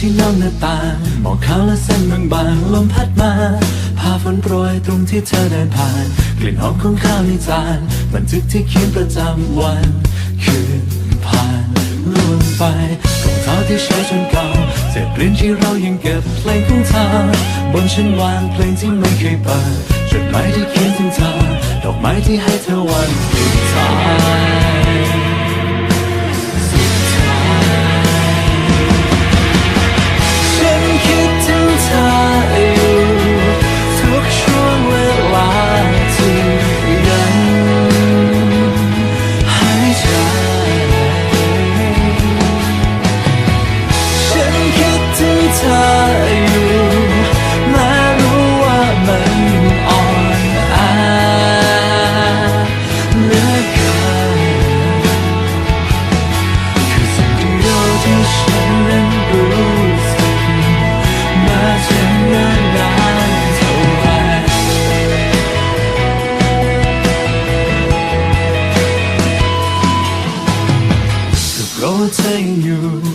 ที่นอกหน้าต่างมองเขาวและเส้นบางๆลมพัดมาพาฝนโปรยตรงที่เธอเดินผ่าน กลิ่นหอมของข้าวในจานบันทึกที่เขียนประจำวัน คืนผ่านล่วงไปรองเท้าที่ใช้จนเก่าเศษเปลี่ยนที่เรายังเก็บเพลงของเธอบนชั้นวางเพลงที่ไม่เคยเปิดจดหมายที่เขียนถึงเธอดอกไม้ที่ให้เธอ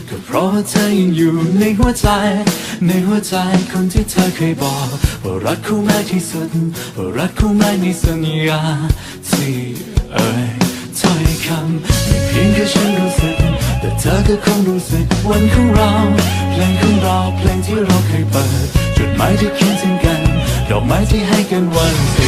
ก็เพราะว่าเธอยังอยู่ในหัวใจ ในหัวใจคนที่เธอเคยบอก ว่ารักคู่มากที่สุด ว่ารักคู่มากในสัญญาที่เอ่ยถ้อยคำไม่เพียงแค่ฉันรู้สึก แต่เธอก็คงรู้สึกวันของเราเพลงของเราเพลงที่เราเคยเปิด จดหมายที่เขียนถึงกัน ดอกไม้ที่ให้กันวัน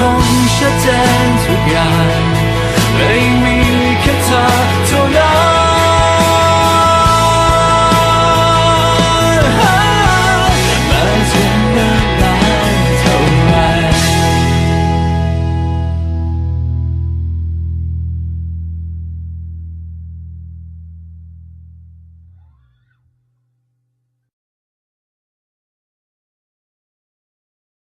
คงชัดเจนทุกอย่างและยังมีแค่เธอเท่านั้น